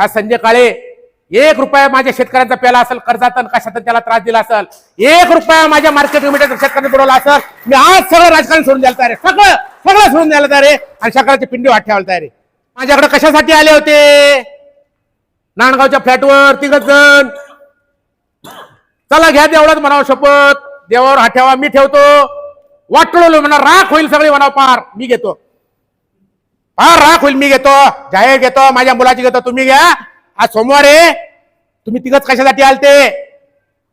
आज संजय काळे एक रुपया माझ्या शेतकऱ्यांचा पेला असेल कर्जातन कशातन त्याला त्रास दिला असेल एक रुपया माझ्या मार्केट कमिटीचा शेतकऱ्यांनी बुडवला असेल मी आज सगळं राजकारण सोडून द्यायला तयार आहे सगळं सगळं सोडून द्यायला तयार आहे आणि सकाळची पिंडी वाट ठेवायला तयार आहे. माझ्याकडे कशासाठी आले होते? नांदगावच्या फ्लॅटवर तिघच जण. चला घ्या देवळात म्हणावं शपथ देवावर हा ठेवा मी ठेवतो. वाटलो म्हणा राख होईल सगळी म्हणावं पार मी घेतो. हा राख होईल मी घेतो. जाहीर घेतो माझ्या मुलाची घेतो तुम्ही घ्या. आज सोमवार आहे. तुम्ही तिघच कशासाठी आल ते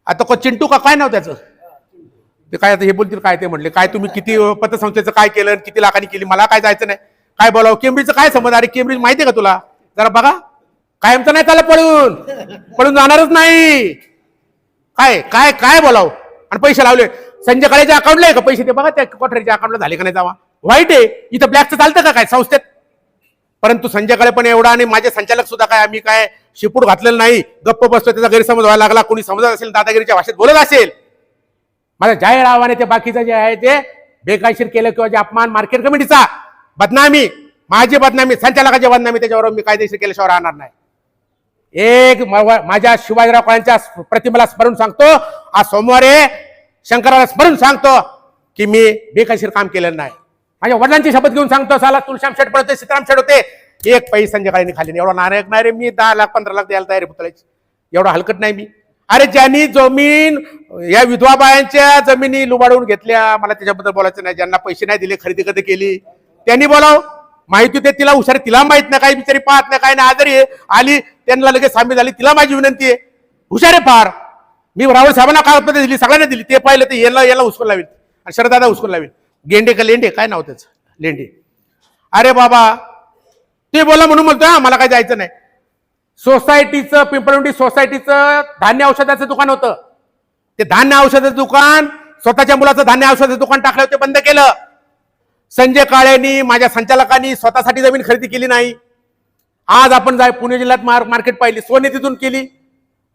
आता को चिंटू का काय नाव त्याचं? ते काय आता हे बोलतील काय ते म्हटले काय तुम्ही किती पतसंस्थेचं काय केलं किती लाखांनी केली? मला काय जायचं नाही. काय बोलावं? केम्ब्रिजचं काय समज अरे केम्ब्रिज माहिती आहे का तुला? जरा बघा. कायमचं नाही चाललं पळून. पळून जाणारच नाही. काय काय काय बोलाव? आणि पैसे लावले. संजय काळेच्या अकाउंटला आहे का पैसे? ते बघा त्या कोठरीच्या अकाउंटला झाले का नाही जावा. वाईट आहे. इथं ब्लॅकचं चालतं का काय? संस्थेत? परंतु संजयकडे पण एवढा आणि माझे संचालक सुद्धा काय आम्ही काय शिपूट घातलेलं नाही गप्प बसतो त्याचा गैरसमज व्हायला लागला कोणी समजत असेल दादागिरीच्या भाषेत बोलत असेल. माझ्या जाहीर आव्हाने ते बाकीचं जे आहे ते बेकायशीर केलं किंवा जे अपमान मार्केट कमिटीचा बदनामी माझी बदनामी संचालकाची बदनामी त्याच्यावर मी कायदेशीर केल्याशिवाय राहणार नाही. एक माझ्या शिवाजीराव काळ्यांच्या प्रतिमेला स्मरून सांगतो आज सोमवारी शंकराला स्मरून सांगतो की मी बेकायशीर काम केलेलं नाही. माझ्या वडिलांची शपथ घेऊन सांगतो साला तुलशाम शेट पडते सीताराम शेट होते. एक पैसे संजय काळेंनी खाली नाही. एवढा नारायक नाही रे मी दहा लाख पंधरा लाख द्यायला तयार पुतळ्याची. एवढा हलकट नाही मी. अरे ज्यांनी जमीन या विधवा बायांच्या जमिनी लुबाडून घेतल्या मला त्याच्याबद्दल बोलायचं नाही. ज्यांना पैसे नाही दिले खरेदी कधी केली? त्यांनी बोलाव. माहिती ते तिला हुशार तिला माहीत नाही काही बिचारी पाहत नाही काय नाही. आजारी आली त्यांना लगेच सामील झाली तिला माझी विनंती आहे. हुशार आहे फार मी राहुल साहेबांना कागदपत्र दिली सगळ्यांना दिली. ते पाहिलं ते याला याला उचकून लावेल. आणि शरदादा उचकून लावेल. गेंडे का लेंडे? काय नाव त्याचं? लेंडे. अरे बाबा ते बोला म्हणून म्हणतोय हा, मला काय जायचं नाही. सोसायटीचं पिंपळवंडी सोसायटीचं धान्य औषधाचं दुकान होतं. ते धान्य औषधाचं दुकान स्वतःच्या मुलाचं धान्य औषधाचं दुकान टाकलं होतं बंद केलं. संजय काळेनी माझ्या संचालकांनी स्वतःसाठी जमीन खरेदी केली नाही. आज आपण जाय पुणे जिल्ह्यात मार्केट पाहिली तिथून केली.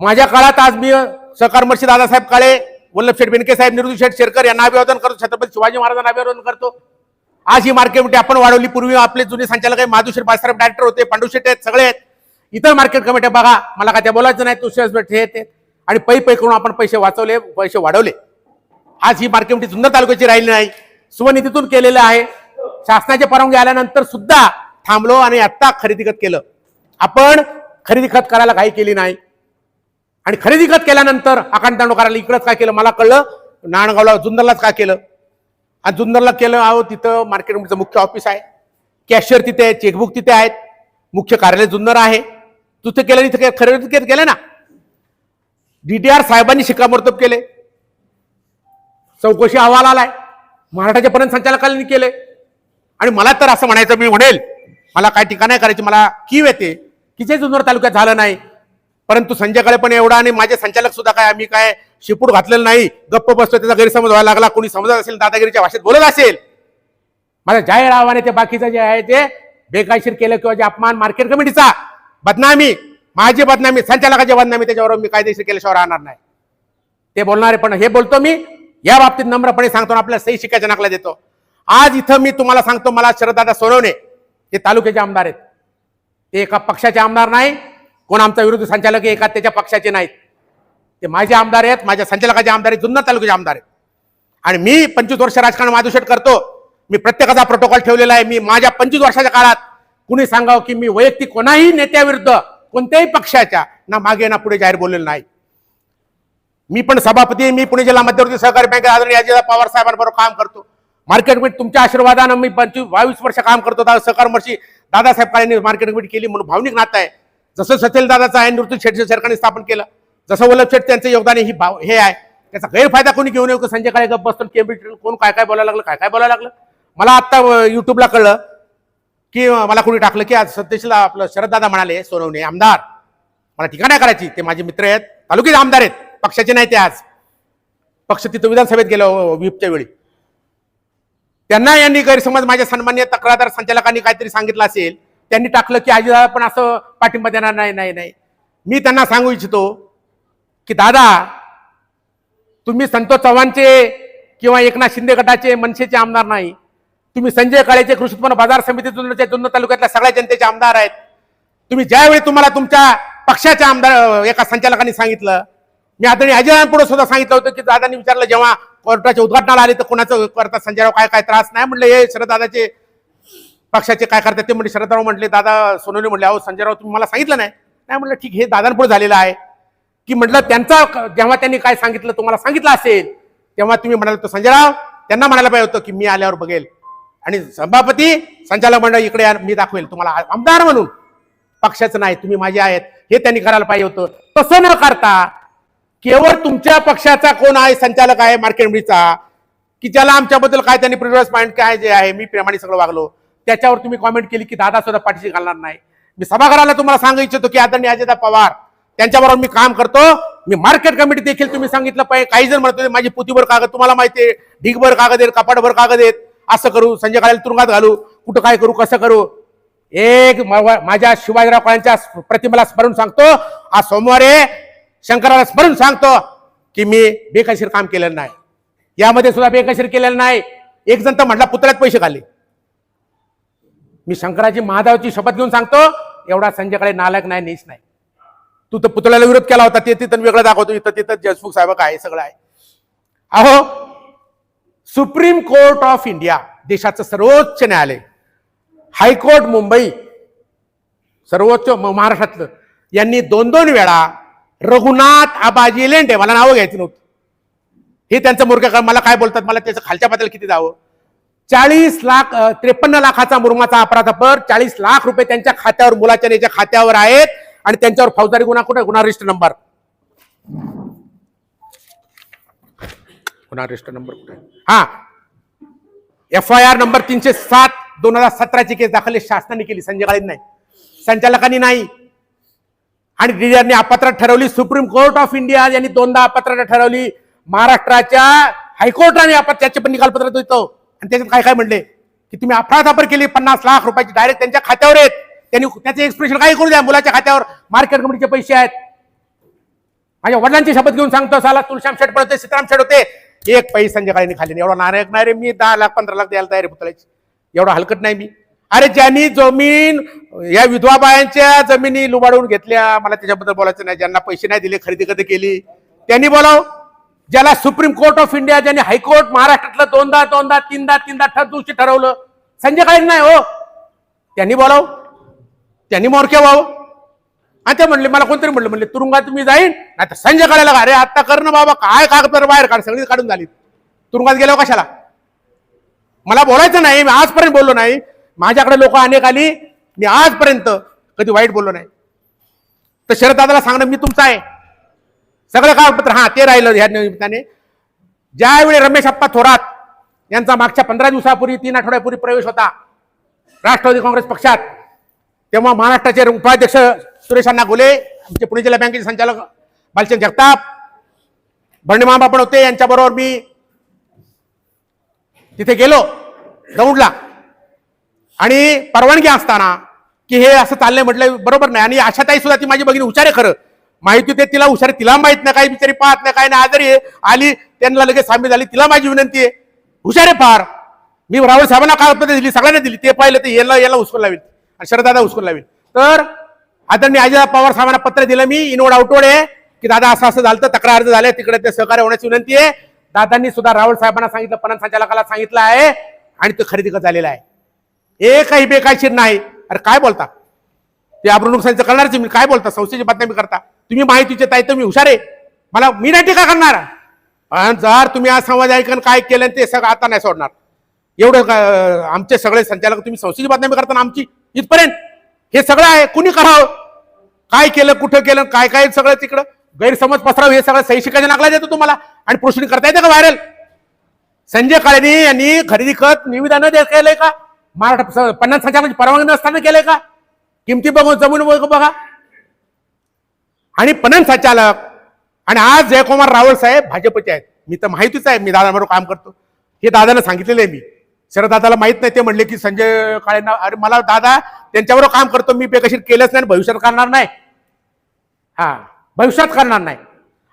माझ्या काळात आज मी सहकार दादासाहेब काळे वल्लभ शेठ बेनके साहेब निरुद्ध शेठ शेरकर यांना अभिवादन करतो. छत्रपती शिवाजी महाराजांना अभिवादन करतो. आज ही मार्केट आपण वाढवली. पूर्वी आपले जुने संचालक आहे माधुशेठ बाळासाहेब डायरेक्टर होते पांडुशेठ आहेत सगळे आहेत. इतर मार्केट कमिट्या बघा मला काय त्या बोलायचं नाही. तुषार भेट हे आणि पै पै करून आपण पैसे वाचवले पैसे वाढवले. आज ही मार्केट कमिटी जुन्नर तालुक्याची राहिली नाही. सुवनिधीतून केलेलं आहे. शासनाची परवानगी आल्यानंतर सुद्धा थांबलो आणि आत्ता खरेदी खत केलं. आपण खरेदी खत करायला काही केली नाही. आणि खरेदी खत केल्यानंतर आकांतांडो करायला इकडंच काय केलं? मला कळलं. नाणगावला जुन्नरलाच काय केलं? आणि जुन्नरला केलं अहो तिथं मार्केट कमिटीचं मुख्य ऑफिस आहे. कॅशियर तिथे आहे चेकबुक तिथे आहेत. मुख्य कार्यालय जुन्नर आहे. तिथे केलं इथे खरेदी केलं केलं ना? डीडीआर साहेबांनी शिक्कामोर्तब केले. चौकशी अहवाल आलाय. महाराष्ट्राच्या पर्यंत संचालकांनी केले. आणि मला तर असं म्हणायचं मी म्हणेल मला काय टीका नाही करायची मला कीव येते की जे जुन्नर तालुक्यात झालं नाही परंतु संजयकडे पण एवढा आणि माझे संचालक सुद्धा काय आम्ही काय शिपूट घातलेलं नाही गप्प बसतो त्याचा गैरसमज व्हायला लागला कोणी समजत असेल दादागिरीच्या भाषेत बोलत असेल. माझ्या जाहीर आव्हाने ते बाकीचं जे आहे ते बेकायशीर केलं किंवा जे अपमान मार्केट कमिटीचा बदनामी माझी बदनामी संचालकाची बदनामी त्याच्यावर मी कायदेशीर केल्याशिवाय राहणार नाही. ते बोलणारे पण हे बोलतो मी या बाबतीत नम्रपणे सांगतो आपल्याला सही शिकायच्या नाकला देतो. आज इथं मी तुम्हाला सांगतो मला शरददादा सोनवणे ते तालुक्याचे आमदार आहेत. ते एका पक्षाचे आमदार नाही कोण आमचा विरोधी संचालक एका त्याच्या पक्षाचे नाहीत. ते माझे आमदार आहेत माझ्या संचालकाचे आमदार आहेत जुन्नर तालुक्याचे आमदार आहेत. आणि मी पंचवीस वर्ष राजकारण माधुशेट करतो. मी प्रत्येकाचा प्रोटोकॉल ठेवलेला आहे. मी माझ्या पंचवीस वर्षाच्या काळात कुणी सांगावं की मी वैयक्तिक कोणाही नेत्याविरुद्ध कोणत्याही पक्षाच्या ना मागे ना पुढे जाहीर बोललेलं नाही. मी पण सभापती मी पुणे जिल्हा मध्यवर्ती सहकारी बँकेत आदरणीय अजित पवार साहेबांबरोबर काम करतो. मार्केट कमिटी तुमच्या आशीर्वादानं मी पंचवीस बावीस वर्ष काम करतो. दादा सहकार वर्षी दादासाहेब काळेंनी मार्केट कमिटी केली म्हणून भावनिक नातं आहे. जसं सचेल दादाचं आहे नृत्य शेठ सरकारने स्थापन केलं जसं वल्लभ शेठ त्यांचं योगदान ही भाव हे आहे. त्याचा गैरफायदा कोणी घेऊ नये का संजय काळे गप्प बसतो केम्ब्रिज कोण काय काय बोलायला लागलं काय काय बोलायला लागलं? मला आत्ता युट्यूबला कळलं की मला कोणी टाकलं की आज सत्यशीला आपलं शरददादा म्हणाले सोनवणे आमदार. मला ठिकाण आहे करायची ते माझे मित्र आहेत तालुक्याचे आमदार आहेत पक्षाचे नाही ते आज. पक्ष तिथं विधानसभेत गेलो विपच्या वेळी. त्यांना यांनी गैरसमज माझ्या सन्मान्य तक्रारदार संचालकांनी काहीतरी सांगितलं असेल त्यांनी टाकलं की आजीदादा पण असं पाठिंबा देणार नाही नाही नाही. मी त्यांना सांगू इच्छितो की दादा तुम्ही संतोष चव्हाणचे किंवा एकनाथ शिंदे गटाचे मनसेचे आमदार नाही. तुम्ही संजय काळेचे कृषी उत्पन्न बाजार समिती जुन्नरच्या जुन्नर तालुक्यातल्या सगळ्या जनतेचे आमदार आहेत. तुम्ही ज्यावेळी तुम्हाला तुमच्या पक्षाच्या आमदार एका संचालकांनी सांगितलं मी आदरणीय अजय सुद्धा सांगितलं होतं की दादांनी विचारलं जेव्हा कोर्टाच्या उद्घाटनाला आले तर कोणाचं करता संजयराव काय काय त्रास नाही? म्हटलं हे शरददादाचे पक्षाचे काय करतात ते म्हणजे शरदराव म्हटले दादा सोनवणे म्हटले अहो संजयराव तुम्ही मला सांगितलं नाही. नाही म्हटलं ठीक हे दादांपुढे झालेलं आहे. की म्हटलं त्यांचा जेव्हा त्यांनी काय सांगितलं तुम्हाला सांगितलं असेल तेव्हा तुम्ही म्हणाल तो संजयराव त्यांना म्हणायला पाहिजे होतं की मी आल्यावर बघेल. आणि सभापती संचालक मंडळ इकडे मी दाखवेल. तुम्हाला आमदार म्हणून. पक्षाचं नाही तुम्ही माझे आहेत. हे त्यांनी करायला पाहिजे होतं. तसं न करता केवळ तुमच्या पक्षाचा कोण आहे संचालक आहे मार्केटचा की ज्याला आमच्याबद्दल काय त्यांनी प्रिव्हियस पॉईंट काय जे आहे मी प्रेमाने सगळं वागलो. त्याच्यावर तुम्ही कॉमेंट केली की दादा सुद्धा पाठीशी घालणार नाही. मी सभागृहाला तुम्हाला सांगू इच्छितो की आदरणीय अजयदा पवार त्यांच्याबरोबर मी काम करतो. मी मार्केट कमिटी देखील तुम्ही सांगितलं पाहिजे. काही जण म्हणतो माझी पुतीभर कागद तुम्हाला माहिती आहे ढिगभर कागद आहेत कपाटभर कागद आहेत. असं करू संजय काळे तुरुंगात घालू. कुठं काय करू कसं करू? एक म- माझ्या शिवाजीराव काळांच्या प्रतिमेला स्मरून सांगतो. आज सोमवारी शंकराला स्मरून सांगतो की मी बेकायशीर काम केलेलं नाही. यामध्ये सुद्धा बेकायशीर केलेलं नाही. एक जण तर म्हटला पुतळ्यात पैसे घाले मी शंकराची महादेवाची शपथ घेऊन सांगतो एवढा संजयकडे नालक नाही नीच नाही. तू तर पुतळ्याला विरोध केला होता ते तिथं वेगळं दाखवतो इथं तिथं जसमुख साहेब काय सगळं आहे. अहो सुप्रीम कोर्ट ऑफ इंडिया देशाचं सर्वोच्च न्यायालय हायकोर्ट मुंबई सर्वोच्च म- महाराष्ट्रातलं यांनी दोन दोन वेळा रघुनाथ आबाजी लेंडे मला नावं घ्यायचं नव्हतं. हे त्यांचं मूर्ख मला काय बोलतात मला त्याचं खालच्या पातळीला किती जावं? चाळीस लाख त्रेपन्न लाखाचा मुरुमाचा अपराधापर चाळीस लाख रुपये त्यांच्या खात्यावर मुलाच्या याच्या खात्यावर आहेत. आणि त्यांच्यावर फौजदारी गुन्हा कुठे? गुन्हा रजिस्टर नंबर. गुन्हा रजिस्टर नंबर कुठे? हा. एफ आय आर नंबर तीनशे सात दोन हजार सतराची केस दाखल शासनाने केली संजय काळेंनी नाही. संचालकांनी नाही. आणि डीडीआरने अपात्र ठरवली सुप्रीम कोर्ट ऑफ इंडिया यांनी दोनदा अपात्र ठरवली. महाराष्ट्राच्या हायकोर्टाने आपण त्याचे पण निकालपत्र देतो. आणि त्याच्यात काय काय म्हणले? की तुम्ही अफरातफर केली पन्नास लाख रुपयाची डायरेक्ट त्यांच्या खात्यावर आहेत. त्यांनी त्याचे एक्सप्रेशन काय करू द्या मुलाच्या खात्यावर. मार्केट कमिटीचे पैसे आहेत. माझ्या वडिलांची शपथ घेऊन सांगतो साला तुलश्याम शेट पडते सीताराम शेट होते. एक पैसे संजय खाली नाही एवढा नारायक नाही रे मी दहा लाख पंधरा लाख द्यायला तयार आहे पुतळ्याची. एवढा हलकट नाही मी. अरे ज्यांनी जमीन या विधवा बायांच्या जमिनी लुबाडून घेतल्या मला त्याच्याबद्दल बोलायचं नाही. ज्यांना पैसे नाही दिले खरेदी कधी केली? त्यांनी बोलाव. ज्याला सुप्रीम कोर्ट ऑफ इंडिया ज्यांनी हायकोर्ट महाराष्ट्रातलं दोनदा दोनदा तीनदा तीनदा ठर दिवशी ठरवलं. संजय काळे नाही हो. त्यांनी बोलाव. त्यांनी मोरके व्हावं. आणि ते म्हणले मला कोणतरी म्हणलं म्हणले तुरुंगात तुम्ही जाईन नाही तर संजय काढायला अरे आता कर ना बाबा काय कागदपत्र बाहेर काढ सगळी काढून झाली तुरुंगात गेल्यावर कशाला? मला बोलायचं नाही मी आजपर्यंत बोललो नाही. माझ्याकडे लोक अनेक आली मी आजपर्यंत कधी वाईट बोललो नाही. तर शरद दादाला सांगणं मी तुमचा आहे. सगळं कागदपत्र हा ते राहिलं ह्या निमित्ताने. ज्यावेळी रमेश अप्पा थोरात यांचा मागच्या पंधरा दिवसापूर्वी तीन आठवड्यापूर्वी प्रवेश होता राष्ट्रवादी काँग्रेस पक्षात तेव्हा महाराष्ट्राचे उपाध्यक्ष सुरेश अण्णा गोले आमचे पुणे जिल्हा बँकेचे संचालक बालचंद जगताप भरणीमामा पण होते यांच्याबरोबर मी तिथे गेलो दौंडला. आणि परवानगी असताना की हे असं चाललंय म्हटलं बरोबर नाही. आणि आशाताई सुद्धा ती माझी भगिनी हुशार आहे खरं. माहिती ते तिला हुशार तिला माहीत नाही काही बिचारी पाहत नाही काय नाही आजारी आहे. आली त्यांना लगेच सामील झाली तिला माझी विनंती आहे. हुशार आहे फार. मी राहुल साहेबांना कागदपत्र दिली सगळ्यांना दिली ते पाहिलं ते याला याला उचकून लावेल आणि शरदादा उचकून लावेल तर आदरणीय अजित पवार साहेबांना पत्र दिलं मी इनोड आउटवड आहे की दादा असं असं झालं तक्रार अर्ज झाले तिकडे ते सहकार्य होण्याची विनंती आहे. दादांनी सुद्धा राहुल साहेबांना सांगितलं पणन संचालकाला सांगितलं आहे आणि तो खरेदी करत झालेला आहे. एकही बेकायशीर नाही. अरे काय बोलता? ते अब्रुनुक करणारच मी काय बोलता? संस्थेची बातमी करता. तुम्ही माहितीचे ताई तर मी हुशार आहे. मला मी नाही टीका करणार. पण जर तुम्ही आज संवाद ऐकून काय केलं ते सगळं आता नाही सोडणार. एवढं आमचे सगळे संचालक तुम्ही संस्थेची बातमी करताना आमची इथपर्यंत. हे सगळं आहे कुणी करावं? काय केलं कुठं केलं काय काय सगळं तिकडं? गैरसमज पसराव हे सगळं सही शिकायच्या नागला देतो तुम्हाला. आणि पुरुषणी करता येतं का व्हायरल संजय काळेनी यांनी खरेदी खत निविदानं दे केलंय का? महाराष्ट्र स- पन्नास हजार परवानगी नसताना केलंय का? किमती बघून जमीन बघा. आणि पणन संचालक. आणि आज जयकुमार रावळ साहेब भाजपचे आहेत. मी तर माहितीच आहे मी दादाबरोबर काम करतो. हे दादानं सांगितलेलं आहे मी. शरद दादाला माहीत नाही ते म्हणले की संजय काळेंना अरे मला दादा त्यांच्याबरोबर काम करतो मी बेकशीर केलंच नाही भविष्यात करणार नाही. हा भविष्यात करणार नाही.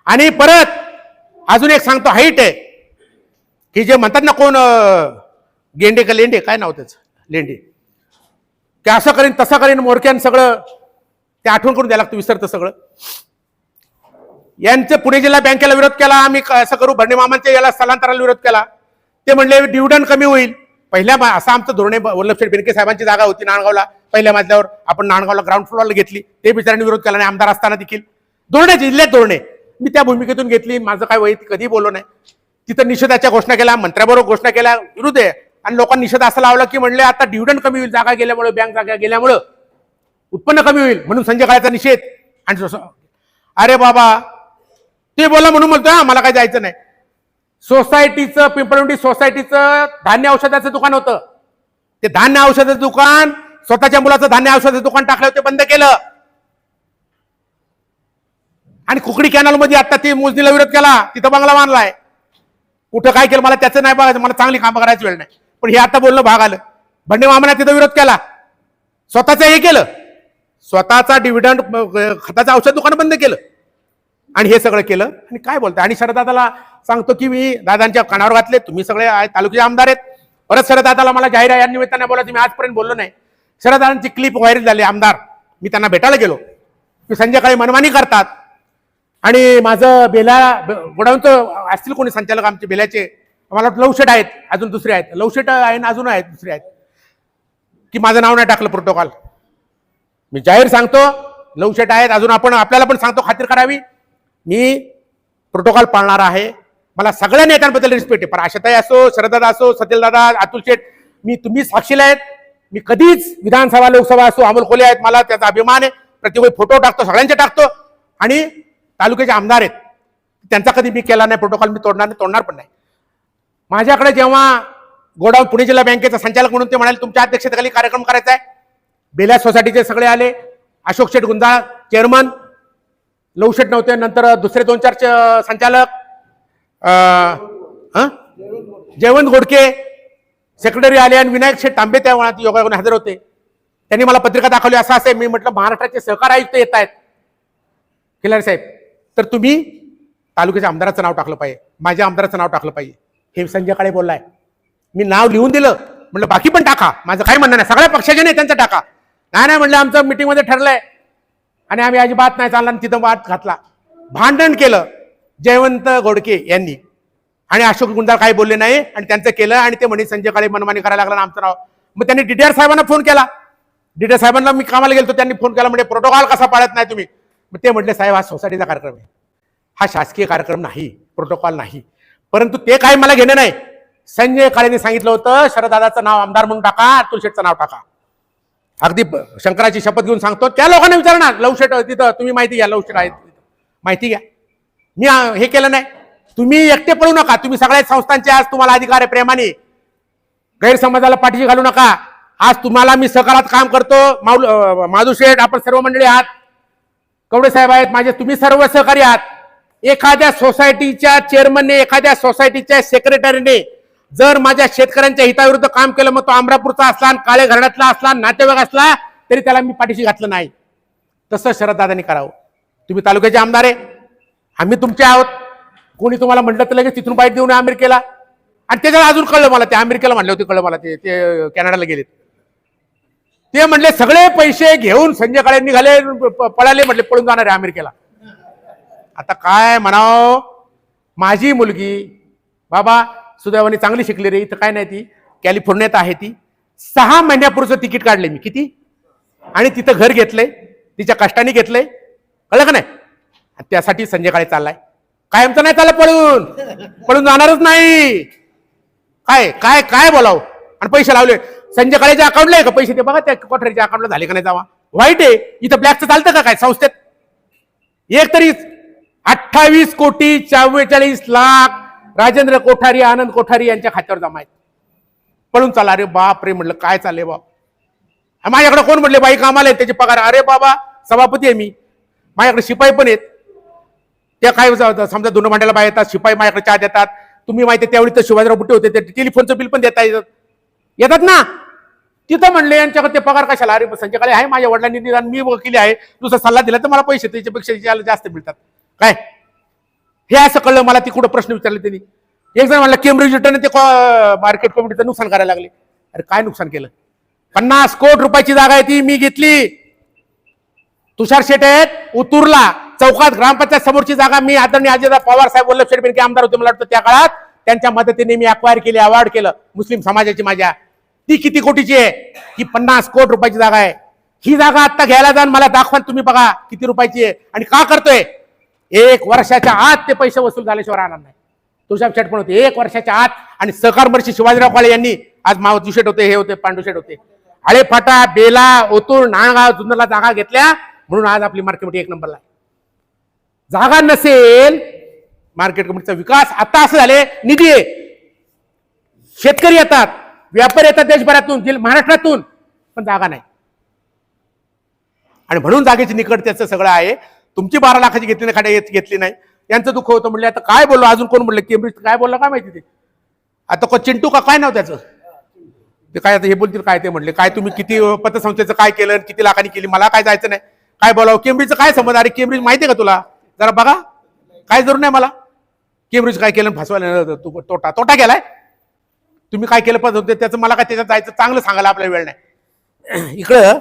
आणि परत अजून एक सांगतो हाईट आहे. की जे म्हणतात ना कोण गेंडे का लेंडे काय नाव त्याचं? लेंडे. की असं करीन तसं करीन मोरक्यान सगळं ते आठवण करून द्यायला लागतं विसरतं सगळं. यांचे पुणे जिल्हा बँकेला विरोध केला आम्ही असं करू भरणे मामांच्या याला स्थलांतराला विरोध केला. ते म्हणले डिव्हिडंड कमी होईल. पहिल्या असं आमचं धोरणे वल्लभशेठ बेनके साहेबांची जागा होती नांदगावला पहिल्या मजल्यावर. आपण नांदगावला ग्राउंड फ्लोअरला घेतली. ते बिचारांनी विरोध केला नाही आमदार असताना देखील. धोरणे जिल्ह्यात धोरणे. मी त्या भूमिकेतून घेतली. माझं काय वैयक्तिक कधी बोललो नाही. तिथं निषेधाच्या घोषणा केल्या मंत्र्याबरोबर घोषणा केल्या. विरुद्ध आहे. आणि लोकांनी निषेध असं लावला की म्हणले आता डिव्हिडंड कमी होईल जागा गेल्यामुळे बँक जागा गेल्यामुळं उत्पन्न कमी होईल म्हणून संजय काळेचा निषेध. आणि अरे बाबा ते बोला म्हणून म्हणतोय "हा, मला काय जायचं नाही. सोसायटीचं पिंपळवंडी सोसायटीचं धान्य औषधाचं दुकान होतं. ते धान्य औषधाचं दुकान स्वतःच्या मुलाचं धान्य औषधाचं दुकान टाकलं ते बंद केलं. आणि कुकडी कॅनलमध्ये आता ते मोजणीला विरोध केला तिथं बंगला बांधलाय. कुठं काय केलं मला त्याचं नाही बघायचं मला चांगली कामं करायची वेळ नाही. पण हे आता बोलणं भाग आलं. बंडे मामाने तिथं विरोध केला. स्वतःचं हे केलं. स्वतःचा डिव्हिडंड खताचं औषध दुकान बंद केलं. आणि हे सगळं केलं. आणि काय बोलतं आणि शरदादाला सांगतो की मी दादांच्या कानावर घातले. तुम्ही सगळे तालुक्याचे आमदार आहेत. परत शरदादाला मला जाहीर आहे. या निमित्ताने बोला मी आजपर्यंत बोललो नाही. शरदादांची क्लिप व्हायरल झाली आमदार. मी त्यांना भेटायला गेलो. की संध्याकाळी मनमानी करतात. आणि माझं बेला गोडाऊनचं असतील कोणी संचालक आमचे बेल्याचे मला लवशेट आहेत. अजून दुसरे आहेत. लवशेट आहे आणि अजून आहेत दुसरे आहेत. की माझं नाव नाही टाकलं प्रोटोकॉल मी जाहीर सांगतो लवशेट आहेत अजून आपण आपल्याला पण सांगतो खात्री करावी. मी प्रोटोकॉल पाळणार आहे. मला सगळ्या नेत्यांबद्दल रिस्पेक्ट आहे. पण आशाताई असो शरददादा असो सतीलदादा अतुल शेठ मी तुम्ही साक्षीला आहेत. मी कधीच विधानसभा लोकसभा असो अमोल खोले आहेत मला त्याचा अभिमान आहे. प्रत्येक फोटो टाकतो सगळ्यांचे टाकतो. आणि तालुक्याचे आमदार आहेत. त्यांचा कधी मी केला नाही प्रोटोकॉल मी तोडणार नाही तोडणार पण नाही. माझ्याकडे जेव्हा गोडाऊन पुणे जिल्हा बँकेचा संचालक म्हणून ते म्हणाले तुमच्या अध्यक्षतेखाली कार्यक्रम करायचा आहे. बेल्या सोसायटीचे सगळे आले. अशोक शेठ गुंजाळ चेअरमन लवशेठ नव्हते नंतर दुसरे दोन चार च- संचालक. जयवंत गोडके सेक्रेटरी आले आणि विनायक शेठ तांबे त्या वेळात योगायोगाने हजर होते. त्यांनी मला पत्रिका दाखवली. असं असे मी म्हटलं महाराष्ट्राचे सहकार आयुक्त येत आहेत. खिलारी साहेब तर तुम्ही तालुक्याच्या आमदाराचं नाव टाकलं पाहिजे. माझ्या आमदाराचं नाव टाकलं पाहिजे. हे संजय काळे बोललाय. मी नाव लिहून दिलं. म्हटलं बाकी पण टाका. माझं काय म्हणणं नाही. सगळ्या पक्षाचे नाही त्यांचं टाका. नाही नाही म्हणलं आमचं मीटिंगमध्ये ठरलंय. आणि आम्ही अजिबात नाही चालला आणि तिथं वाद घातला. भांडण केलं जयवंत गोडके यांनी. आणि अशोक गुंडाळ काही बोलले नाही आणि त्यांचं केलं आणि ते म्हणे संजय काळे मनमानी करायला लागला आमचं नाव. मग त्यांनी डीडीआर साहेबांना फोन केला. डीडीआर साहेबांना मी कामाला गेलो त्यांनी फोन केला म्हणजे प्रोटोकॉल कसा पाळत नाही तुम्ही? मग ते म्हटले साहेब हा सोसायटीचा कार्यक्रम आहे. हा शासकीय कार्यक्रम नाही प्रोटोकॉल नाही. परंतु ते काय मला घेणं नाही. संजय काळेने सांगितलं होतं शरदादाचं नाव आमदार म्हणून टाका अतुल नाव टाका. अगदी शंकराची शपथ घेऊन सांगतो त्या लोकांना विचारणार लवशेट तिथं तुम्ही माहिती घ्या लवशेट आहेत माहिती घ्या. मी हे केलं नाही. तुम्ही एकटे पडू नका. तुम्ही सगळ्या संस्थांचे आज तुम्हाला अधिकार आहे प्रेमाने. गैरसमाजाला पाठीशी घालू नका. आज तुम्हाला मी सहकारात काम करतो. माऊल अं, माधू शेठ आपण सर्व मंडळी आहात. कवडे साहेब आहेत माझे. तुम्ही सर्व सहकारी आहात. एखाद्या सोसायटीच्या चेअरमनने एखाद्या सोसायटीच्या सेक्रेटरीने जर माझ्या शेतकऱ्यांच्या हिताविरुद्ध काम केलं मग तो अमरापूरचा असला काळे घराण्यातला असला नातेवाईक असला तरी त्याला मी पाठीशी घातलं नाही. तसं शरददादांनी करावं. तुम्ही तालुक्याचे आमदार आहे. आम्ही तुमचे आहोत. कोणी तुम्हाला म्हटलं तर लगेच तिथून बाईट देऊन अमेरिकेला. आणि त्याच्यात अजून कळलं मला ते अमेरिकेला म्हणले होते कळलं मला ते ते कॅनडाला गेलेत. ते म्हणले सगळे पैसे घेऊन संजय काळे निघाले पळाले म्हटले पळून जाणार आहे अमेरिकेला. आता काय म्हणावं? माझी मुलगी बाबा सुदैवाने चांगली शिकली रे इथं काय नाही ती. कॅलिफोर्नियात आहे ती. सहा महिन्यापूर्वीचं तिकीट काढले मी. किती? आणि तिथं घर घेतलंय तिच्या कष्टाने घेतलंय. कळलं का नाही? त्यासाठी संजय काळे चाललाय. कायमचं नाही चाललं पळून. पळून जाणारच नाही. काय काय काय बोलावं? आणि पैसे लावले. संजय काळेच्या अकाउंटला आहे का पैसे ते बघा त्या कोठरीच्या अकाउंटला झाले का नाही जावा. वाईट आहे. इथं ब्लॅकचं चालतं का काय संस्थेत? एक तरी अठ्ठावीस कोटी चव्वेचाळीस लाख राजेंद्र कोठारी आनंद कोठारी यांच्या खात्यावर जमा आहेत. पळून चाला अरे बाप रे म्हटलं काय चाललंय बाप माझ्याकडे कोण म्हटले बाई कामाला आहेत त्याचे पगार. अरे बाबा सभापती आहे मी. माझ्याकडे शिपाई पण आहेत. त्या काय समजा दोन भांड्याला बाय येतात शिपाई माझ्याकडे चहा देतात. तुम्ही माहिती त्यावेळी तर शिवाजीराव बुट्टे होते ते टेलिफोनचं बिल पण देता येतात. येतात ना? तिथं म्हणले यांच्याकडे ते पगार कशाला? अरे संजय आहे माझ्या वडिलांनी निदान मी वकिली आहे. दुसरा सल्ला दिला तर मला पैसे त्याच्यापेक्षा जास्त मिळतात. काय? हे असं कळलं मला ती कुठं प्रश्न विचारले त्यांनी. एक जण म्हणलं केम्ब्रिज रिटर्न ते मार्केट कमिटीचं नुकसान करायला लागले. अरे काय नुकसान केलं? पन्नास कोट रुपयाची जागा आहे ती मी घेतली. तुषार शेट उतुरला उतूरला. चौकात ग्रामपंचायत समोरची जागा मी आदरणीय अजितदा पवार साहेब वल्लभ शेठ बेनके आमदार होते मला वाटतं त्या काळात. त्यांच्या मदतीने मी अक्वायर केली अवॉर्ड केलं मुस्लिम समाजाची माझ्या. ती किती कोटीची आहे? ही पन्नास कोट रुपयाची जागा आहे. ही जागा आता घ्यायला जाऊन मला दाखवा तुम्ही बघा किती रुपयाची आहे. आणि का करतोय? एक वर्षाच्या आत ते पैसे वसूल झाल्याशिवाय राहणार नाही. तुषार शेट पण होते एक वर्षाच्या आत आणि सहकार मंत्री शिवाजीराव काळे यांनी आज मावती शेट होते हे होते पांडू शेट होते. आळेफाटा बेला ओतूर नाळगाव जुन्नरला जागा घेतल्या म्हणून आज आपली मार्केट कमिटी एक नंबरला आहे. जागा नसेल मार्केट कमिटीचा विकास आता असं झाले निधी शेतकरी येतात व्यापारी येतात देशभरातून महाराष्ट्रातून पण जागा नाही. आणि म्हणून जागेची निकट त्याचं सगळं आहे तुमची बारा लाखाची घेतली नाही खाड्या घेतली नाही. यांचं दुःख होतं म्हणलं आता काय बोललो? अजून कोण म्हणलं केम्ब्रिज काय बोललं? काय माहिती ते? आता को चिंटू का? काय नाव त्याचं? ते काय आता हे बोलतील काय ते म्हणले? काय तुम्ही किती पतसंस्थेचं काय केलं किती लाखांनी केली? मला काय जायचं नाही. काय बोलावं? केम्ब्रिजचं काय संबंध अरे केम्ब्रिज माहिती आहे का तुला? जरा बघा. काय जरूर नाही मला. केम्ब्रिज काय केलं फसवायला तू तोटा तोटा केलाय? तुम्ही काय केलं पण त्याचं मला काय त्याच्यात जायचं? चांगलं सांगायला आपल्याला वेळ नाही. इकडं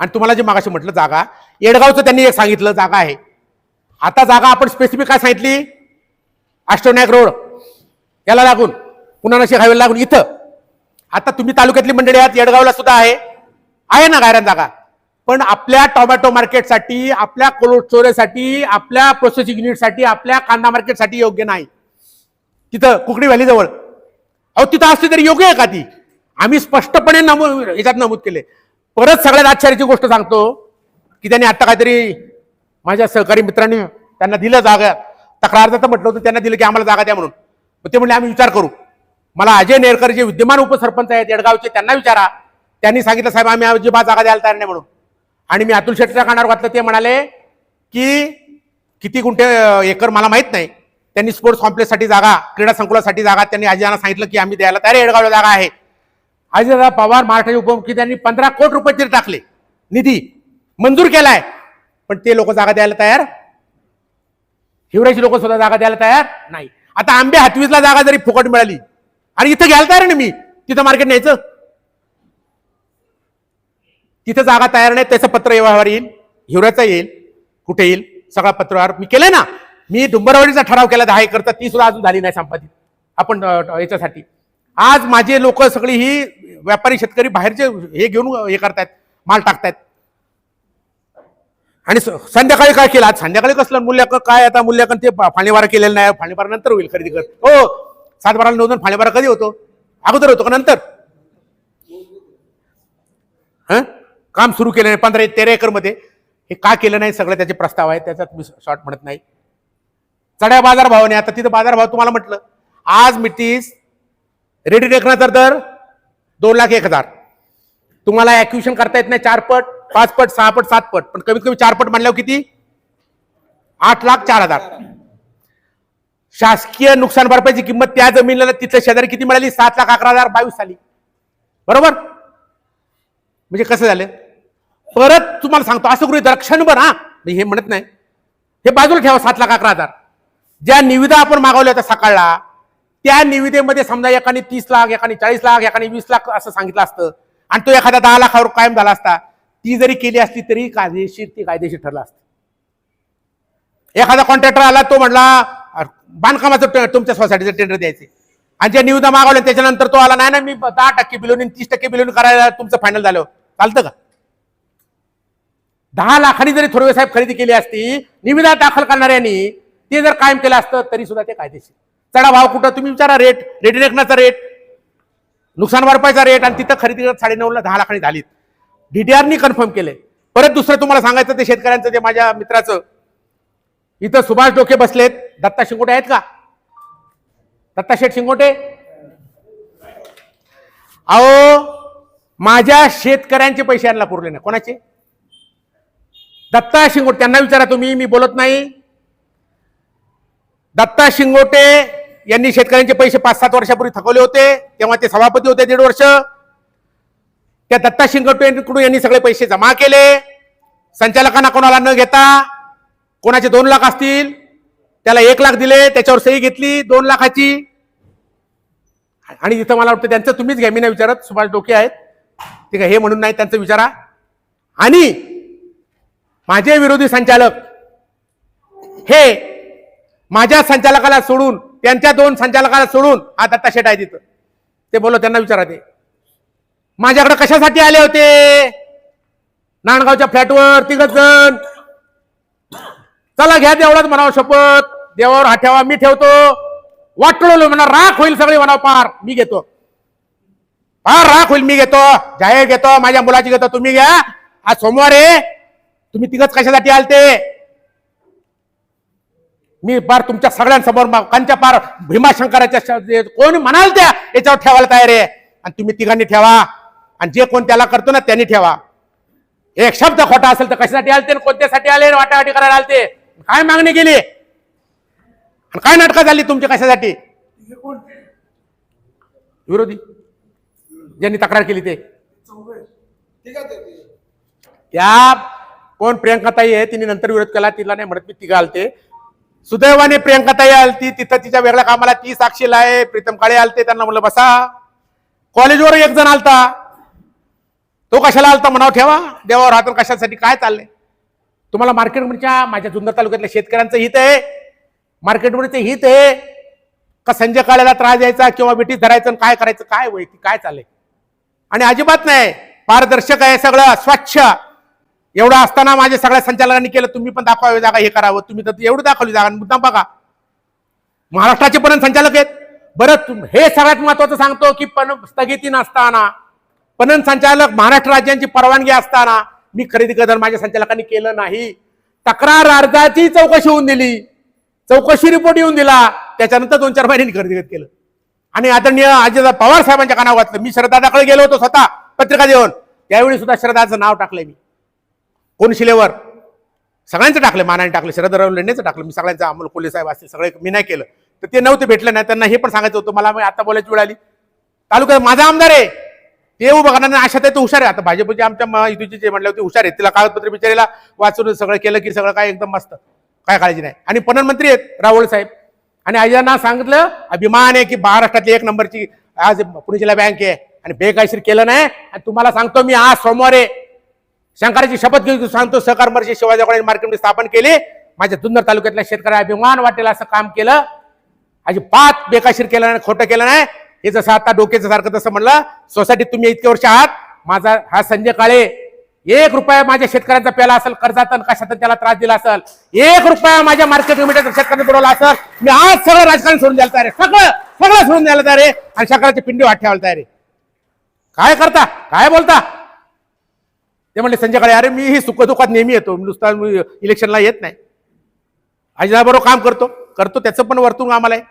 आणि तुम्हाला जे मागाशी म्हटलं जागा येडगावचं त्यांनी एक सांगितलं जागा आहे. आता जागा आपण स्पेसिफिक काय सांगितली? अष्टविनायक रोड. याला लागून पुन्हा नशी हायवे लागून इथं. आता तुम्ही तालुक्यातली मंडळी आहात येडगावला सुद्धा आहे. आहे ना गायरान जागा. पण आपल्या टोमॅटो मार्केटसाठी आपल्या कोल्ड स्टोरेजसाठी आपल्या प्रोसेसिंग युनिटसाठी आपल्या कांदा मार्केटसाठी योग्य नाही. तिथं कुकडी व्हॅलीजवळ अहो तिथं असली तरी योग्य आहे का ती? आम्ही स्पष्टपणे नमूद याच्यात नमूद केले. परत सगळ्यात आश्चर्याची गोष्ट सांगतो की त्यांनी आता काहीतरी माझ्या सहकारी मित्रांनी त्यांना दिलं जागा. तक्रार तर म्हटलं होतं त्यांना दिलं की आम्हाला जागा द्या म्हणून. मग ते म्हणले आम्ही विचार करू. मला अजय नेरकर जे विद्यमान उपसरपंच आहेत येडगावचे त्यांना विचारा. त्यांनी सांगितलं साहेब आम्ही अजिबात जागा द्यायला तयार नाही म्हणून. आणि मी अतुल शेट्टीच्या कानावर घातलं ते म्हणाले की किती गुंठे एकर मला माहीत नाही. त्यांनी स्पोर्ट्स कॉम्प्लेक्ससाठी जागा क्रीडा संकुलासाठी जागा त्यांनी अजयना सांगितलं की आम्ही द्यायला तयार येडगावला जागा आहे. अजितदादा पवार महाराष्ट्राचे उपमुख्यमंत्री त्यांनी पंधरा कोटी रुपये तरी टाकले. निधी मंजूर केलाय. पण ते लोक जागा द्यायला तयार हिवऱ्याची लोक सुद्धा जागा द्यायला तयार नाही. आता आंबे हातवीसला जागा जरी फुकट मिळाली आणि इथं घ्यायला तयार नाही ना मी? तिथं मार्केट न्यायचं? तिथं जागा तयार नाही त्याचं पत्र व्यवहार येईल हिवऱ्याचा येईल कुठे येईल सगळा पत्रव्यवहार मी केलंय ना. मी डुंबरवाडीचा ठराव केला दहा एकरचा ती सुद्धा अजून झाली नाही संपादित. आपण याच्यासाठी. आज माझे लोक सगळी ही व्यापारी शेतकरी बाहेरचे हे घेऊन हे करतायत माल टाकतायत. आणि स- संध्याकाळी काय केलं? आज संध्याकाळी कसलं? मूल्यांकन काय आता मूल्यांकन ते फाणीवारा केलेलं नाही. फाणीवारा नंतर होईल खरेदी कर. हो सातबाराला दोन फाणीवारा कधी होतो? अगोदर होतो का नंतर? हां? काम सुरू केलं नाही. पंधरा तेरा एकरमध्ये हे का केलं नाही? सगळं त्याचे प्रस्ताव आहेत. त्याच्यात मी शॉर्ट म्हणत नाही. चढ्या बाजार भावाने. आता तिथं बाजारभाव तुम्हाला म्हटलं. आज मितीस रेडी रेखनाचा दर? दोन लाख एक हजार. तुम्हाला ऍक्युशन करता येत नाही चार पट पाच पट सहा पट सात पट. पण कमीत कमी चार पट म्हणल्यावर किती? आठ लाख चार हजार. शासकीय नुकसान भरपाईची किंमत त्या जमिनीला तिथल्या शेजारी किती मिळाली? सात लाख अकरा हजार बावीस साली बरोबर? म्हणजे कसं झालं? परत तुम्हाला सांगतो असं गृहित क्षणभर हा. मी हे म्हणत नाही. हे बाजूला ठेवा सात लाख अकरा हजार. ज्या निविदा आपण मागवल्या होत्या सकाळला त्या निविदेमध्ये समजा एकाने तीस लाख एकाने चाळीस लाख एकाने वीस लाख असं सांगितलं असतं आणि तो एखादा दहा लाखावर कायम झाला असता ती जरी केली असती तरी कायदेशीर ती कायदेशीर ठरला असतं. एखादा कॉन्ट्रॅक्टर आला तो म्हणला बांधकामाचं तुमच्या सोसायटीचं टेंडर द्यायचे आणि ज्या निविदा मागवल्या त्याच्यानंतर तो आला नाही ना मी दहा टक्के बिलोनी तीस टक्के बिलोनी करायला तुमचं फायनल झालं. चालतं का? दहा लाखांनी जरी थोरवे साहेब खरेदी केली असती निविदा दाखल करणाऱ्यांनी ते जर कायम केलं असतं तरी सुद्धा ते कायदेशीर. चढा भाव कुठं? तुम्ही विचारा रेट रेडी रेखनाचा रेट नुकसान भरपाईचा रेट आणि तिथं खरेदी करत साडेनऊला दहा लाखांनी झालीत. डीडीआरनी कन्फर्म केले परत दुसरं तुम्हाला सांगायचं ते शेतकऱ्यांचं जे माझ्या मित्राचं. इथं सुभाष डोके बसलेत. दत्ता शिंगोटे आहेत का? दत्ता शेठ शिंगोटे? अहो माझ्या शेतकऱ्यांचे पैसे यांना पुरले नाही. कोणाचे? दत्ता शिंगोटे. त्यांना विचारा तुम्ही. मी बोलत नाही. दत्ता शिंगोटे यांनी शेतकऱ्यांचे पैसे पाच सात वर्षापूर्वी थकवले होते तेव्हा ते सभापती होते दीड वर्ष. त्या दत्ता शिंगोटेकडून यांनी सगळे पैसे जमा केले. संचालकांना कोणाला न घेता कोणाचे दोन लाख असतील त्याला एक लाख दिले त्याच्यावर सही घेतली दोन लाखाची. आणि तिथं मला वाटतं त्यांचं तुम्हीच घ्या मी नाही विचारत सुभाष डोके आहेत. ठीक आहे हे म्हणून नाही त्यांचं विचारा. आणि माझे विरोधी संचालक हे माझ्या संचालकाला सोडून त्यांच्या दोन संचालकाला सोडून हा दत्ता शेट आहे तिथं. ते बोलो त्यांना विचारा ते. माझ्याकडे कशासाठी आले होते? नांदगावच्या फ्लॅटवर तिघच जण. चला घ्या देवळात म्हणावं शपथ. देवावर हा ठेवा मी ठेवतो. वाटलो म्हणा राख होईल सगळे म्हणावं पार. मी घेतो. पार राख होईल मी घेतो. जाहीर घेतो. माझ्या मुलाची घेतो. तुम्ही घ्या. आज सोमवार आहे. तुम्ही तिघच कशासाठी आलते? मी पार तुमच्या सगळ्यांसमोर कांच्या पार भीमाशंकराच्या श- कोण म्हणाल त्या याच्यावर ठेवायला तयार आहे. आणि तुम्ही तिघांनी ठेवा. आणि जे कोण त्याला करतो ना त्यांनी ठेवा. एक शब्द खोटा असेल तर कशासाठी आलते आणि कोणत्यासाठी आले आणि वाटावाटी करायला आलते? काय मागणी केली? आणि काय नाटकं झाली तुमची कशासाठी? विरोधी? ज्यांनी तक्रार केली ते. त्या कोण प्रियंका ताई आहे तिने नंतर विरोध केला तिला नाही म्हणत मी तिघा आलते. सुदैवाने प्रियंकाताई आलती. तिथं तिच्या वेगळ्या कामाला ती साक्षीला आहे. प्रीतम काळे आलते त्यांना म्हणलं बसा. कॉलेजवर एक जण आलता. तो कशाला आलता म्हणाव ठेवा देवावर हातून कशासाठी काय चाललंय? तुम्हाला मार्केटमधच्या माझ्या जुन्नर तालुक्यातल्या शेतकऱ्यांचं हित आहे. मार्केटमध्ये हित आहे. का संजय काळ्याला त्रास द्यायचा किंवा बेटीस धरायचं आणि काय करायचं काय वैती काय चाललंय? आणि अजिबात नाही. पारदर्शक आहे सगळं स्वच्छ. एवढं असताना माझ्या सगळ्या संचालकांनी केलं तुम्ही पण दाखवावी जागा हे करावं तुम्ही तर एवढं दाखवली जागा मुद्दाम बघा. महाराष्ट्राचे पण संचालक आहेत. बरं हे सगळ्यात महत्वाचं सांगतो की पण स्थगिती नसताना पणन संचालक महाराष्ट्र राज्यांची परवानगी असताना मी खरेदी कदर माझ्या संचालकांनी केलं नाही. तक्रार अर्जाची चौकशी होऊन दिली. चौकशी रिपोर्ट येऊन दिला. त्याच्यानंतर दोन चार महिन्यांनी खरेदी केलं. आणि आदरणीय अजित पवार साहेबांच्या कानावर वाचलं मी श्रद्धाकडे गेलो होतो स्वतः पत्रिका देऊन. त्यावेळी सुद्धा श्रद्धाचं नाव टाकलंय मी. कोण शिलेवर? सगळ्यांचं टाकलं मानाने टाकलं शरदराव लेंडेचं टाकलं मी सगळ्यांचं अमोल कोल्हे साहेब असतील सगळे मी नाही केलं. तर ते नव्हते भेटलं नाही त्यांना हे पण सांगायचं होतं मला आता बोलायची वेळ आली. तालुक्यात माझा आमदार आहे. ते बघा ना आशा ते हुशार आहे. आता भाजपचे आमच्या युतीचे जे म्हणले होते हुशार आहेत. तिला कागदपत्र बिचारीला वाचून सगळं केलं की सगळं काय एकदम मस्त. काय काळजी नाही. आणि पणन मंत्री आहेत रावळ साहेब. आणि आयांना सांगितलं अभिमान आहे की महाराष्ट्रातली एक नंबरची आज पुणे जिल्हा बँक आहे. आणि बेकायशीर केलं नाही. आणि तुम्हाला सांगतो मी आज सोमवारी शंकराची शपथ घेऊन सांगतो सहकार मर्जी शिवाजी कॉलेज मार्केटमध्ये स्थापन केली. माझ्या जुन्नर तालुक्यातल्या शेतकऱ्या अभिमान वाटेल असं काम केलं. अजिबात बेकाशीर केलं नाही खोटं केलं नाही. हे जसं आता डोक्याचं सारखं तसं म्हणलं सोसायटीत तुम्ही इतके वर्ष आहात. माझा हा संजय काळे एक रुपया माझ्या शेतकऱ्यांचा प्याला असेल कर्जातन कशातन त्याला त्रास दिला असेल एक रुपया माझ्या मार्केट कमिटीचा शेतकऱ्यांनी बुडवला असेल मी आज सगळं राजकारण सोडून द्यायला तयार आहे. सगळं सगळं सोडून द्यायला तयार आहे. आणि शेतकऱ्याची पिंडी वाट ठेवायला तयार आहे. काय करता? काय बोलता? ते म्हणले संजय काळे अरे मी ही सुखदुखात नेहमी येतो. नुसता इलेक्शनला येत नाही. बरोबर काम करतो. करतो त्याचं पण वर्तून आम्हाला आहे.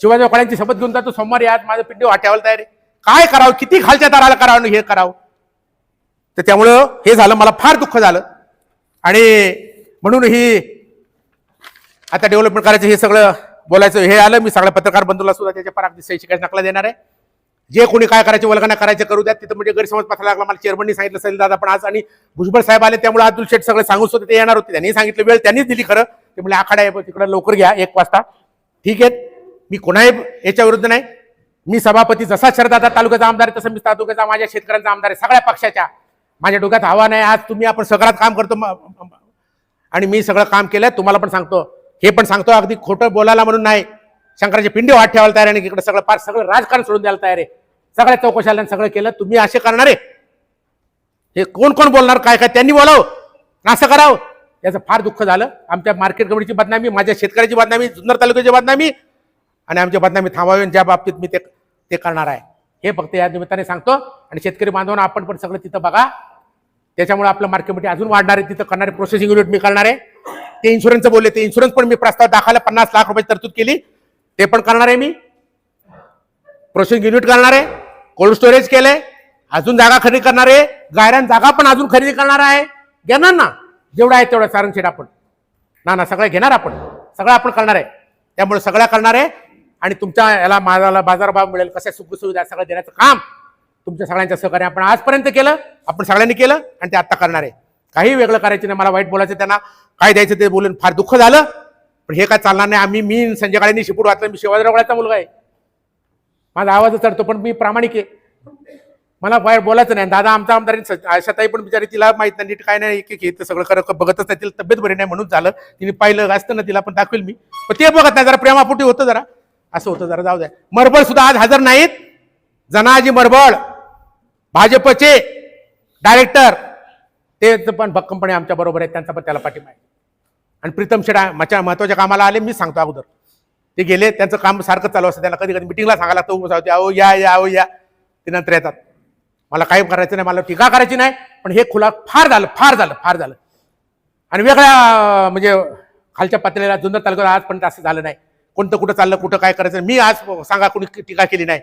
शिवाजी काळ्यांची शपथ घेऊन जातो. सोमवारी आज माझं पिंडी वाट्यावर तयार. आहे काय करावं? किती खालच्या दाराला करावं हे करावं? तर त्यामुळं हे झालं मला फार दुःख झालं. आणि म्हणून ही आता डेव्हलपमेंट करायचं हे सगळं बोलायचं हे आलं. मी सगळ्या पत्रकार बंधूला सुद्धा त्याच्या पर अगदी सही नकला देणार आहे. जे कोणी काय करायचे वल्गना करायचे करू द्या. तिथं म्हणजे गैरसमज पथायला लागला. मला चेअरमननी सांगितलं सैल दादा पण आज आणि भुजबळ साहेब आले त्यामुळे अब्दुल शेठ सगळे सांगूच होते ते येणार होते. त्यांनी सांगितलं वेळ त्यांनीच दिली खरं. ते म्हणजे आखाडा आहे तिकडे लवकर घ्या एक वाजता. ठीक आहे. मी कोणाही याच्या विरुद्ध नाही. मी सभापती जसा शरदादा तालुक्याचा आमदार आहे तसं मी तालुक्याचा माझ्या शेतकऱ्यांचा आमदार आहे सगळ्या पक्षाच्या. माझ्या डोक्यात हवा नाही आज तुम्ही आपण सगळ्यात काम करतो आणि मी सगळं काम केलं तुम्हाला पण सांगतो. हे पण सांगतो अगदी खोटं बोलायला म्हणून नाही. शंकराची पिंडी वाट ठेवायला तयार आणि इकडे सगळं पार सगळं राजकारण सोडून द्यायला तयार आहे. सगळ्या चौकशाला सगळं केलं तुम्ही असे करणार आहे. हे कोण कोण बोलणार काय काय त्यांनी बोलावं? असं करावं. याचं फार दुःख झालं. आमच्या मार्केट कमिटीची बदनामी माझ्या शेतकऱ्याची बदनामी जुन्नर तालुक्याची बदनामी आणि आमची बदनामी थांबावी आणि ज्या बाबतीत मी ते ते करणार आहे. हे फक्त या निमित्ताने सांगतो. आणि शेतकरी बांधवांना आपण पण सगळं तिथं बघा. त्याच्यामुळे आपलं मार्केट कमिटी अजून वाढणार आहे. तिथं करणारे प्रोसेसिंग युनिट मी करणार आहे. ते इन्शुरन्सचं बोलले ते इन्शुरन्स पण मी प्रस्ताव दाखवला पन्नास लाख रुपयाची तरतूद केली. ते पण करणार आहे मी. प्रोसेसिंग युनिट करणार आहे. कोल्ड स्टोरेज केलंय. अजून जागा खरेदी करणार आहे. गायरान जागा पण अजून खरेदी करणार आहे. घेणार ना. जेवढं आहे तेवढं सारण शेट आपण. ना ना सगळं घेणार आपण. सगळं आपण करणार आहे. त्यामुळे सगळ्या करणार आहे. आणि तुमच्या याला माझ्याला बाजारभाव मिळेल. कशा सुखसुविधा सगळं देण्याचं काम तुमच्या सगळ्यांच्या सहकार्य आपण आजपर्यंत केलं. आपण सगळ्यांनी केलं आणि ते आत्ता करणार आहे. काही वेगळं करायचं नाही. मला वाईट बोलायचं त्यांना. काय द्यायचं ते बोलून फार दुःख झालं. पण हे काय चालणार नाही. आम्ही मी संजय काळेंनी शिपूट वाचलं मी शिवाजीरावळ्याचा मुलगा आहे. माझा आवाज चढतो पण मी प्रामाणिक आहे. मला बाहेर बोलायचं नाही. दादा आमचा आमदार आशाताई पण बिचारी तिला माहीत नाही नीट काय नाही एक एक सगळं खरं बघतच नाही. तिला तब्येत बरी नाही म्हणून झालं. तिने पाहिलं असतं ना तिला पण दाखवेल मी. पण ते बघत नाही जरा प्रेमापोटी होतं जरा. असं होतं जरा जाऊ द्या. मरबळ सुद्धा आज हजर नाहीत. जनाजी मरबळ भाजपचे डायरेक्टर. ते पण भक्कमपणे आमच्या बरोबर आहेत त्यांचा पण त्याला पाठिंबा आहे. आणि प्रीतम शेडा माझ्या महत्त्वाच्या कामाला आले मी सांगतो अगोदर. ते गेले त्यांचं काम सारखं चालू असतं त्यांना कधी कधी मिटिंगला सांगायला लागतं उभं सांगते अहो या या अहो या. ते नंतर येतात. मला काही करायचं नाही मला टीका करायची नाही पण हे खुला फार झालं फार झालं फार झालं. आणि वेगळ्या म्हणजे खालच्या पातळीला जुन्नर तालुक्यात आजपर्यंत असं झालं नाही. कोणतं कुठं चाललं कुठं काय करायचं मी आज सांगा कोणी टीका केली नाही.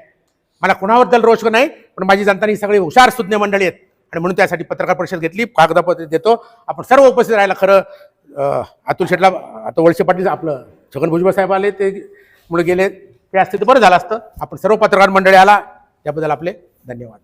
मला कुणाबद्दल रोष नाही पण माझी जनता ही सगळी हुशार सुज्ञ मंडळी आहेत. आणि म्हणून त्यासाठी पत्रकार परिषद घेतली कागदपत्र देतो. आपण सर्व उपस्थित राहायला खरं अतुल शेटला आता वळसे पाटील आपलं छगन भुजबळ साहेब आले ते मुळे गेले ते असते तर बरं झालं असतं. आपण सर्व पत्रकार मंडळी आला त्याबद्दल आपले धन्यवाद.